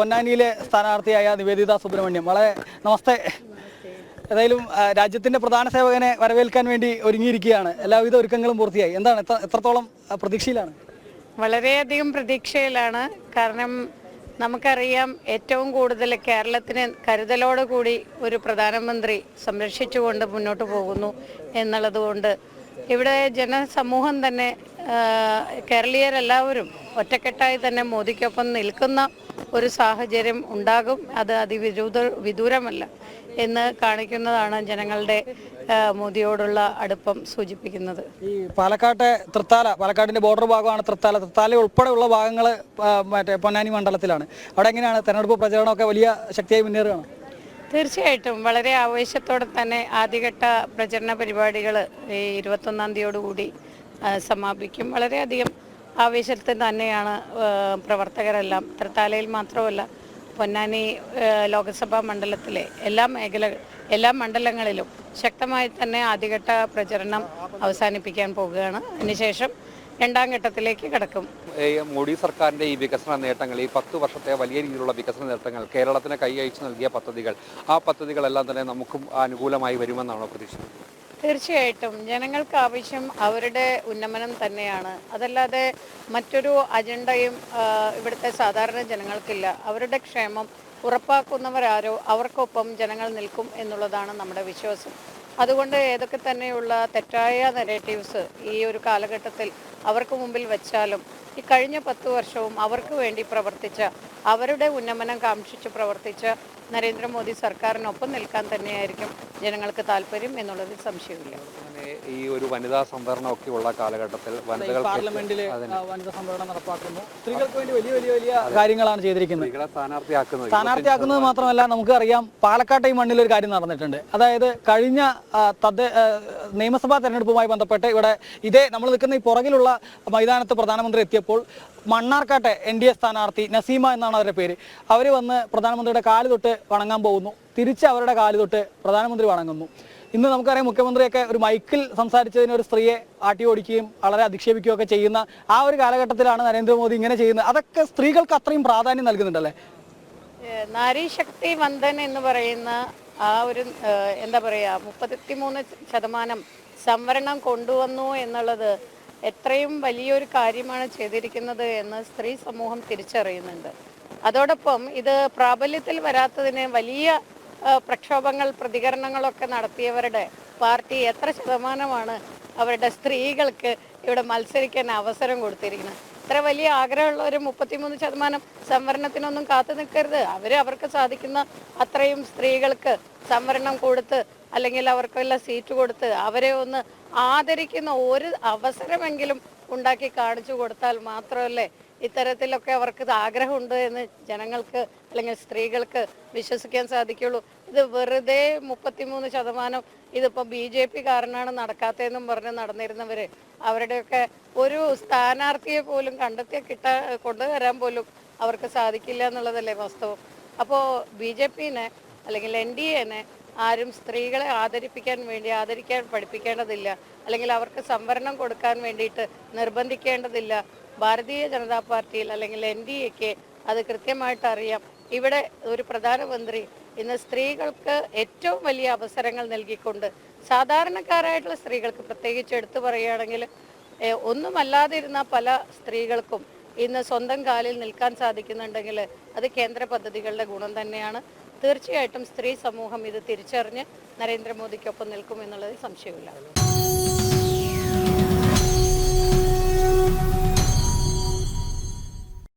പൊന്നാനിയിലെ സ്ഥാനാർത്ഥിയായ നിവേദിത സുബ്രഹ്മണ്യം. വളരെ നമസ്തേ. ഏതായാലും രാജ്യത്തിന്റെ പ്രധാന സേവകനെ വരവേൽക്കാൻ വേണ്ടി ഒരുങ്ങിയിരിക്കുകയാണ്. എല്ലാവിധ ഒരുക്കങ്ങളും പൂർത്തിയായി. എന്താണ്? എത്രത്തോളം പ്രതീക്ഷയിലാണ്? വളരെയധികം പ്രതീക്ഷയിലാണ്. കാരണം നമുക്കറിയാം ഏറ്റവും കൂടുതൽ കേരളത്തിന് കരുതലോടുകൂടി ഒരു പ്രധാനമന്ത്രി സംരക്ഷിച്ചുകൊണ്ട് മുന്നോട്ട് പോകുന്നു എന്നുള്ളതുകൊണ്ട് ഇവിടെ ജനസമൂഹം തന്നെ കേരളീയരെല്ലാവരും ഒറ്റക്കെട്ടായി തന്നെ മോദിക്കൊപ്പം നിൽക്കുന്ന ഒരു സാഹചര്യം ഉണ്ടാകും. അത് അതിവിദൂര വിദൂരമല്ല എന്ന് കാണിക്കുന്നതാണ് ജനങ്ങളുടെ മോദിയോടുള്ള അടുപ്പം സൂചിപ്പിക്കുന്നത്. ഈ പാലക്കാട്ടെ തൃത്താല പാലക്കാടിന്റെ ബോർഡർ ഭാഗമാണ് തൃത്താല. തൃത്താല ഉൾപ്പെടെയുള്ള ഭാഗങ്ങൾ മറ്റേ പൊന്നാനി മണ്ഡലത്തിലാണ്. അവിടെ എങ്ങനെയാണ് തെരഞ്ഞെടുപ്പ് പ്രചരണമൊക്കെ വലിയ ശക്തിയായി മുന്നേറുകയാണ്? തീർച്ചയായിട്ടും. വളരെ ആവേശത്തോടെ തന്നെ ആദ്യഘട്ട പ്രചരണ പരിപാടികൾ ഈ ഇരുപത്തൊന്നാം തീയതിയോടുകൂടി സമാപിക്കും. വളരെയധികം ആവേശത്തിൽ തന്നെയാണ് പ്രവർത്തകരെല്ലാം തൃത്താലയിൽ മാത്രമല്ല പൊന്നാനി ലോക്സഭാ മണ്ഡലത്തിലെ എല്ലാ മേഖല എല്ലാ മണ്ഡലങ്ങളിലും ശക്തമായി തന്നെ ആദ്യഘട്ട പ്രചരണം അവസാനിപ്പിക്കാൻ പോവുകയാണ്. അതിനുശേഷം രണ്ടാം ഘട്ടത്തിലേക്ക് കടക്കും. മോഡി സർക്കാരിന്റെ ഈ വികസന നേട്ടങ്ങൾ ഈ പത്ത് വർഷത്തെ വലിയ രീതിയിലുള്ള വികസന നേട്ടങ്ങൾ കേരളത്തിന് കൈ അയച്ചു നൽകിയ പദ്ധതികൾ ആ പദ്ധതികളെല്ലാം തന്നെ നമുക്കും അനുകൂലമായി വരുമെന്നാണോ പ്രതീക്ഷ തീർച്ചയായിട്ടും. ജനങ്ങൾക്ക് ആവശ്യം അവരുടെ ഉന്നമനം തന്നെയാണ്. അതല്ലാതെ മറ്റൊരു അജണ്ടയും ഇവിടുത്തെ സാധാരണ ജനങ്ങൾക്കില്ല. അവരുടെ ക്ഷേമം ഉറപ്പാക്കുന്നവരാരോ അവർക്കൊപ്പം ജനങ്ങൾ നിൽക്കും എന്നുള്ളതാണ് നമ്മുടെ വിശ്വാസം. അതുകൊണ്ട് ഏതൊക്കെ തന്നെയുള്ള തെറ്റായ നെറേറ്റീവ്സ് ഈ ഒരു കാലഘട്ടത്തിൽ അവർക്ക് മുമ്പിൽ വെച്ചാലും ഈ കഴിഞ്ഞ പത്ത് വർഷവും അവർക്ക് വേണ്ടി പ്രവർത്തിച്ച അവരുടെ ഉന്നമനം കാംക്ഷിച്ച് പ്രവർത്തിച്ച നരേന്ദ്രമോദി സർക്കാരിനൊപ്പം നിൽക്കാൻ തന്നെയായിരിക്കും ജനങ്ങൾക്ക് താല്പര്യം എന്നുള്ളതിൽ സംശയമില്ല. ഈ ഒരു വനിതാ സംവരണമൊക്കെ ഉള്ള കാലഘട്ടത്തിൽ വനിതകൾ പാർലമെന്റിൽ വനിതാ സംവരണം നടപ്പാക്കുന്നു. സ്ത്രീകൾക്ക് വേണ്ടി വലിയ വലിയ വലിയ കാര്യങ്ങളാണ് ചെയ്തിരിക്കുന്നത്. സ്ഥാനാർത്ഥിയാക്കുന്നത്. സ്ഥാനാർത്ഥിയാക്കുന്നത് മാത്രമല്ല നമുക്കറിയാം പാലക്കാട്ടെ മണ്ണിൽ ഒരു കാര്യം നടന്നിട്ടുണ്ട്. അതായത് കഴിഞ്ഞ ആ, നിയമസഭാ തെരഞ്ഞെടുപ്പുമായി ബന്ധപ്പെട്ട് ഇവിടെ ഇതേ നമ്മൾ നിൽക്കുന്ന ഈ പുറകിലുള്ള മൈതാനത്ത് പ്രധാനമന്ത്രി എത്തിയപ്പോൾ മണ്ണാർക്കാട്ടെ എൻ ഡി എ സ്ഥാനാർത്ഥി നസീമ എന്നാണ് അവരുടെ പേര്. അവർ വന്ന് പ്രധാനമന്ത്രിയുടെ കാൽ തൊട്ട് വണങ്ങാൻ പോകുന്നു. തിരിച്ച് അവരുടെ കാൽ തൊട്ട് പ്രധാനമന്ത്രി വണങ്ങുന്നു. ഇന്ന് നമുക്കറിയാം മുഖ്യമന്ത്രിയൊക്കെ ഒരു മൈക്കിൽ സംസാരിച്ചതിന് ഒരു സ്ത്രീയെ ആട്ടി ഓടിക്കുകയും വളരെ അധിക്ഷേപിക്കുകയും ഒക്കെ ചെയ്യുന്ന ആ ഒരു കാലഘട്ടത്തിലാണ് നരേന്ദ്രമോദി ഇങ്ങനെ ചെയ്യുന്നത്. അതൊക്കെ സ്ത്രീകൾക്ക് അത്രയും പ്രാധാന്യം നൽകുന്നുണ്ടല്ലേ? നാരീശക്തി വന്ദൻ എന്ന് പറയുന്ന ആ ഒരു എന്താ പറയുക മുപ്പത്തിമൂന്ന് ശതമാനം സംവരണം കൊണ്ടുവന്നു എന്നുള്ളത് എത്രയും വലിയൊരു കാര്യമാണ് ചെയ്തിരിക്കുന്നത് എന്ന് സ്ത്രീ സമൂഹം തിരിച്ചറിയുന്നുണ്ട്. അതോടൊപ്പം ഇത് പ്രാബല്യത്തിൽ വരാത്തതിന് വലിയ പ്രക്ഷോഭങ്ങൾ പ്രതികരണങ്ങളൊക്കെ നടത്തിയവരുടെ പാർട്ടി എത്ര ശതമാനമാണ് അവരുടെ സ്ത്രീകൾക്ക് ഇവിടെ മത്സരിക്കാൻ അവസരം കൊടുത്തിരിക്കുന്നത്. ഇത്ര വലിയ ആഗ്രഹമുള്ള ഒരു മുപ്പത്തിമൂന്ന് ശതമാനം സംവരണത്തിനൊന്നും കാത്തു നിൽക്കരുത്. അവർ അവർക്ക് സാധിക്കുന്ന അത്രയും സ്ത്രീകൾക്ക് സംവരണം കൊടുത്ത് അല്ലെങ്കിൽ അവർക്കുള്ള സീറ്റ് കൊടുത്ത് അവരെ ഒന്ന് ആദരിക്കുന്ന ഒരു അവസരമെങ്കിലും ഉണ്ടാക്കി കാണിച്ചു കൊടുത്താൽ മാത്രമല്ലേ ഇത്തരത്തിലൊക്കെ അവർക്ക് ആഗ്രഹമുണ്ട് എന്ന് ജനങ്ങൾക്ക് അല്ലെങ്കിൽ സ്ത്രീകൾക്ക് വിശ്വസിക്കാൻ സാധിക്കുള്ളൂ. ഇത് വെറുതെ മുപ്പത്തിമൂന്ന് ശതമാനം ഇതിപ്പോൾ ബി ജെ പി കാരനാണ് നടക്കാത്തതെന്നും പറഞ്ഞ് നടന്നിരുന്നവർ അവരുടെയൊക്കെ ഒരു സ്ഥാനാർത്ഥിയെ പോലും കണ്ടെത്തി കിട്ടാ കൊണ്ടുവരാൻ പോലും അവർക്ക് സാധിക്കില്ല എന്നുള്ളതല്ലേ വാസ്തവം. അപ്പോൾ ബി ജെ പിനെ അല്ലെങ്കിൽ എൻ ഡി എനെ ആരും സ്ത്രീകളെ ആദരിപ്പിക്കാൻ വേണ്ടി ആദരിക്കാൻ പഠിപ്പിക്കേണ്ടതില്ല അല്ലെങ്കിൽ അവർക്ക് സംവരണം കൊടുക്കാൻ വേണ്ടിയിട്ട് നിർബന്ധിക്കേണ്ടതില്ല. ഭാരതീയ ജനതാ പാർട്ടിയിൽ അല്ലെങ്കിൽ എൻ ഡി എക്ക് അത് കൃത്യമായിട്ട് അറിയാം. ഇവിടെ ഒരു പ്രധാനമന്ത്രി ഇന്ന് സ്ത്രീകൾക്ക് ഏറ്റവും വലിയ അവസരങ്ങൾ നൽകിക്കൊണ്ട് സാധാരണക്കാരായിട്ടുള്ള സ്ത്രീകൾക്ക് പ്രത്യേകിച്ച് എടുത്തു പറയുകയാണെങ്കിൽ ഒന്നുമല്ലാതിരുന്ന പല സ്ത്രീകൾക്കും ഇന്ന് സ്വന്തം കാലിൽ നിൽക്കാൻ സാധിക്കുന്നുണ്ടെങ്കിൽ അത് കേന്ദ്ര പദ്ധതികളുടെ ഗുണം തന്നെയാണ്. തീർച്ചയായിട്ടും സ്ത്രീ സമൂഹം ഇത് തിരിച്ചറിഞ്ഞ് നരേന്ദ്രമോദിക്കൊപ്പം നിൽക്കും എന്നുള്ളതിൽ സംശയമില്ല.